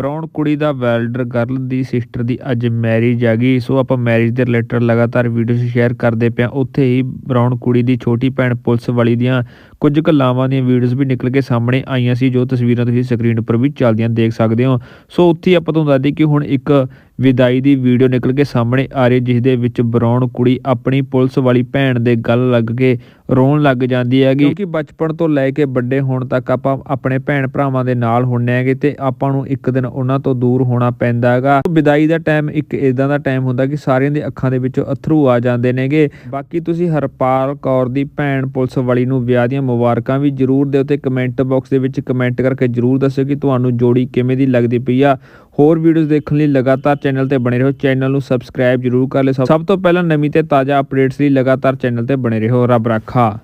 Brown ਕੁੜੀ ਦਾ welder girl ਦੀ ਸਿਸਟਰ ਦੀ ਅੱਜ ਮੈਰਿਜ ਆ ਗਈ। ਸੋ ਆਪਾਂ ਮੈਰਿਜ ਦੇ ਰਿਲੇਟਡ ਲਗਾਤਾਰ ਵੀਡੀਓਜ਼ ਸ਼ੇਅਰ ਕਰਦੇ ਪਿਆ ਉੱਥੇ ਹੀ ਬਰਾਊਨ ਕੁੜੀ ਦੀ ਛੋਟੀ ਭੈਣ ਪੁਲਿਸ ਵਾਲੀ ਦੀਆਂ ਕੁਝ ਕੁ ਲਾਵਾਂ ਦੀਆਂ ਵੀਡੀਓਜ਼ ਵੀ ਨਿਕਲ ਕੇ ਸਾਹਮਣੇ ਆਈਆਂ ਸੀ, ਜੋ ਤਸਵੀਰਾਂ ਤੁਸੀਂ ਸਕਰੀਨ ਉੱਪਰ ਵੀ ਚੱਲਦੀਆਂ ਦੇਖ ਸਕਦੇ ਹੋ। ਸੋ ਉੱਥੇ ਹੀ ਆਪਾਂ ਤੁਹਾਨੂੰ ਦੱਸਦੇ ਕਿ ਹੁਣ ਇੱਕ ਵਿਦਾਈ ਦੀ ਵੀਡੀਓ ਨਿਕਲ ਕੇ ਸਾਹਮਣੇ ਆ ਰਹੀ ਜਿਸ ਦੇ ਵਿੱਚ ਬਰਾਊਨ ਕੁੜੀ ਆਪਣੀ ਪੁਲਿਸ ਵਾਲੀ ਭੈਣ ਦੇ ਗੱਲ ਲੱਗ ਕੇ ਰੋਣ ਲੱਗ ਜਾਂਦੀ ਹੈਗੀ। ਕਿਉਂਕਿ ਬਚਪਨ ਤੋਂ ਲੈ ਕੇ ਵੱਡੇ ਹੋਣ ਤੱਕ ਆਪਾਂ ਆਪਣੇ ਭੈਣ ਭਰਾਵਾਂ ਦੇ ਨਾਲ ਹੁੰਨੇ ਹੈਗੇ ਤੇ ਆਪਾਂ ਨੂੰ ਇੱਕ ਦਿਨ ਉਹਨਾਂ ਤੋਂ ਦੂਰ ਹੋਣਾ ਪੈਂਦਾ ਹੈਗਾ। ਵਿਦਾਈ ਦਾ ਟਾਈਮ ਇੱਕ ਇਦਾਂ ਦਾ ਟਾਈਮ ਹੁੰਦਾ ਕਿ ਸਾਰਿਆਂ ਦੇ ਅੱਖਾਂ ਦੇ ਵਿੱਚੋਂ ਅਥਰੂ ਆ ਜਾਂਦੇ ਨੇਗੇ। ਬਾਕੀ ਤੁਸੀਂ ਹਰਪਾਲ ਕੌਰ ਦੀ ਭੈਣ ਪੁਲਿਸ ਵਾਲੀ ਨੂੰ ਵਿਆਹ ਦੀਆਂ ਮੁਬਾਰਕਾਂ ਵੀ ਜਰੂਰ ਦਿਓ ਤੇ ਕਮੈਂਟ ਬਾਕਸ ਦੇ ਵਿੱਚ ਕਮੈਂਟ ਕਰਕੇ ਜਰੂਰ ਦੱਸਿਓ ਕਿ ਤੁਹਾਨੂੰ ਜੋੜੀ ਕਿਵੇਂ ਦੀ ਲੱਗਦੀ ਪਈ ਆ। ਹੋਰ ਵੀਡੀਓਜ਼ ਦੇਖਣ ਲਈ ਲਗਾਤਾਰ ਚੈਨਲ ਤੇ ਬਣੇ ਰਹੋ। ਚੈਨਲ ਨੂੰ ਸਬਸਕ੍ਰਾਈਬ ਜਰੂਰ ਕਰ ਲਿਓ। ਸਭ ਤੋਂ ਪਹਿਲਾਂ ਨਵੀਂ ਤੇ ਤਾਜ਼ਾ ਅਪਡੇਟਸ ਲਈ ਲਗਾਤਾਰ ਚੈਨਲ ਤੇ ਬਣੇ ਰਹੋ। ਰੱਬ ਰਾਖਾ।